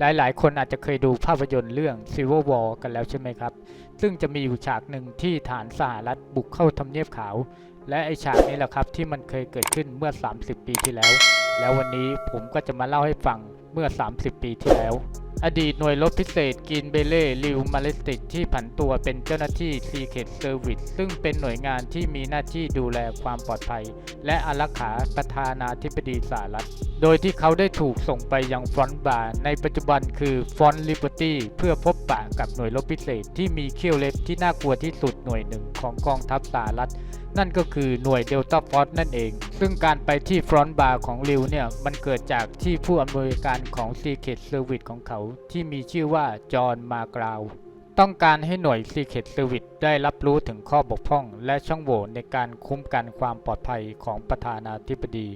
หลายๆ คนอาจจะเคยดูภาพยนตร์เรื่อง Civil War กันแล้วใช่ไหมครับ ซึ่งจะมีอยู่ฉากหนึ่งที่ฐานสหรัฐบุกเข้าทำเนียบขาว และไอฉากนี้แหละครับที่มันเคยเกิดขึ้นเมื่อ 30 ปีที่แล้ว แล้ววันนี้ผมก็จะมาเล่าให้ฟัง เมื่อ 30 ปีที่แล้ว อดีตหน่วยรบพิเศษกินเบเล่ลิวมาเลสติกที่ผันตัวเป็นเจ้าหน้าที่ Secret Service ซึ่งเป็นหน่วยงานที่มีหน้าที่ดูแลความปลอดภัย และอารักขาประธานาธิบดีสหรัฐ โดยที่เขาได้ถูกส่งไปยังฟรอนต์บาร์ในปัจจุบันคือฟรอนต์ลิเบอร์ตี้เพื่อพบปะกับหน่วยรบพิเศษที่มีเขี้ยวเล็บที่น่ากลัวที่สุดหน่วยหนึ่งของกองทัพสหรัฐนั่นก็คือหน่วยเดลต้าฟอร์นั่นเอง ซึ่งการไปที่ฟรอนต์บาร์ของริวเนี่ย มันเกิดจากที่ผู้อำนวยการของ Secret Service ของเขาที่มีชื่อว่าจอห์นมากราว ต้องการให้หน่วย Secret Service ได้รับรู้ถึงข้อบกพร่องและช่องโหว่ในการคุ้มกันความปลอดภัยของประธานาธิบดี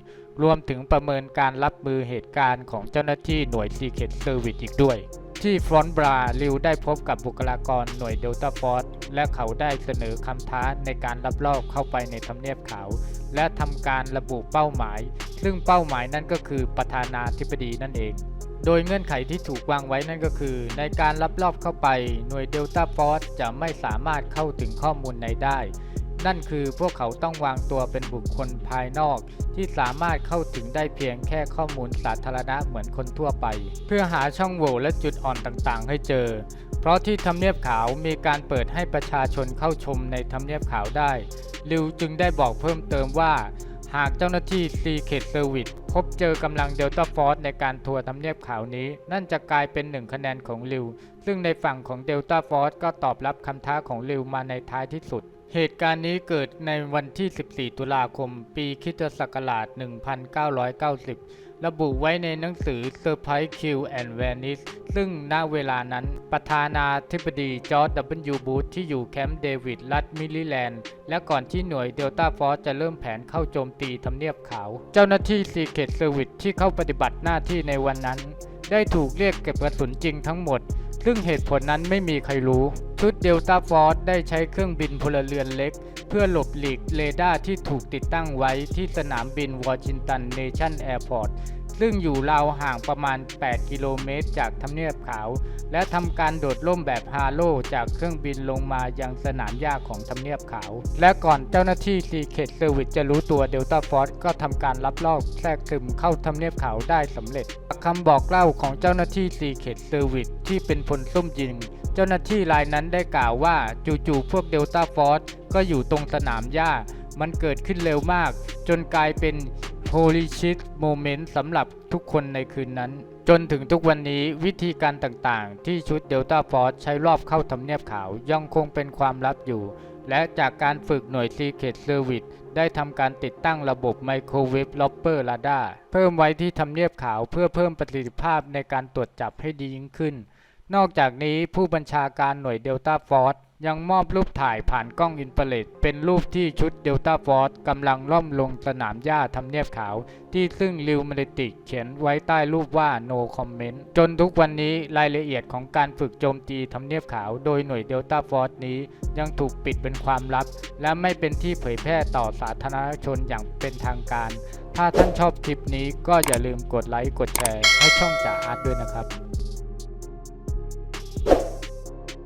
รวมถึงประเมินการรับมือเหตุการณ์ของเจ้าหน้าที่หน่วย Secret Service อีกด้วย ที่ฟรอนต์บราริวได้พบกับบุคลากรหน่วยเดลต้าฟอร์และเขาได้เสนอคำท้าในการรับลอบเข้าไปในทำเนียบขาว และทำการระบุเป้าหมาย ซึ่งเป้าหมายนั่นก็คือประธานาธิบดีนั่นเอง โดยเงื่อนไขที่ถูกวางไว้นั่นก็คือ ในการรับรอบเข้าไป หน่วยเดลต้าฟอร์จะไม่สามารถเข้าถึงข้อมูลในได้ นั่นคือพวกเขาต้องวางตัวเป็นบุคคลภายนอก ที่สามารถเข้าถึงได้เพียงแค่ข้อมูลสาธารณะเหมือนคนทั่วไป เพื่อหาช่องโหว่และจุดอ่อนต่างๆ ให้เจอ เพราะที่ทำเนียบขาวมีการเปิดให้ประชาชนเข้าชมในทำเนียบขาวได้ลิวจึงได้บอกเพิ่มเติมว่า หากเจ้าหน้าที่ Secret Service พบเจอกำลังเดลต้าฟอร์สในการทัวร์ทำเนียบขาวนี้ นั่นจะกลายเป็นหนึ่งคะแนนของลิว ซึ่งในฝั่งของเดลต้าฟอร์สก็ตอบรับคำท้าของลิวมาในท้ายที่สุด เหตุการณ์นี้เกิดในวันที่ 14 ตุลาคม ปีคริสตศักราช 1990 ระบุไว้ในหนังสือ Surprise Kill and Vanish ซึ่งณเวลานั้น ประธานาธิบดีจอร์จ W. บูธที่อยู่แคมป์เดวิด รัฐมิลลิแลนด์ และก่อนที่หน่วยเดลต้าฟอร์จะเริ่มแผนเข้าโจมตีทำเนียบขาว เจ้าหน้าที่ Secret Service ที่เข้าปฏิบัติหน้าที่ในวันนั้น ได้ถูกเรียกเก็บกระสุนจริงทั้งหมด ซึ่งเหตุผลนั้นไม่มีใครรู้ ชุดเดลต้าฟอร์ได้ใช้เครื่องบินพลเรือนเล็ก เพื่อหลบหลีกเรดาร์ที่ถูกติดตั้งไว้ที่สนามบินวอชิงตันเนชั่นแอร์พอร์ต ซึ่งอยู่ราวห่างประมาณ 8 กิโลเมตร จากทำเนียบขาว และทำการโดดร่มแบบฮาโลจากเครื่องบินลงมายังสนามหญ้าของทำเนียบขาว และก่อนเจ้าหน้าที่ Secret Service จะรู้ตัวเดลต้าฟอร์ก็ทำการลับลอบแทรกซึมเข้าทำเนียบขาวได้สำเร็จคำบอกเล่าของเจ้าหน้าที่ Secret Service ที่เป็นพลซุ่มยิง เจ้าหน้าที่รายนั้นได้กล่าวว่าจู่ๆพวกเดลต้าฟอร์ก็อยู่ตรงสนามหญ้ามันเกิดขึ้นเร็วมาก จนกลายเป็น Holy shit moment สำหรับทุกคนในคืนนั้น จนถึงทุกวันนี้วิธีการต่างๆ ที่ชุด Delta Force ใช้รอบเข้าทำเนียบขาวยังคงเป็นความลับอยู่ และจากการฝึกหน่วย Secret Service ได้ทำการติดตั้งระบบ Microwave Lopper Radar เพิ่มไว้ที่ทำเนียบขาวเพื่อเพิ่มประสิทธิภาพในการตรวจจับให้ดียิ่งขึ้น นอกจากนี้ผู้บัญชาการหน่วย Delta Force ยังมอบรูปถ่ายผ่านกล้องอินฟราเรดเป็นรูปที่ชุด Delta Force กำลังล่อมลงสนามหญ้าทำเนียบขาว ที่ซึ่งริวมาเลติกเขียนไว้ใต้รูปว่า no comment จนทุกวันนี้รายละเอียดของการฝึกโจมตีทำเนียบขาว โดยหน่วย Delta Force นี้ยังถูกปิดเป็นความลับ และไม่เป็นที่เผยแพร่ต่อสาธารณชนอย่างเป็นทางการ ถ้าท่านชอบคลิปนี้ก็อย่าลืมกดไลค์กดแชร์ให้ช่องจ่าอาร์ตด้วยนะครับ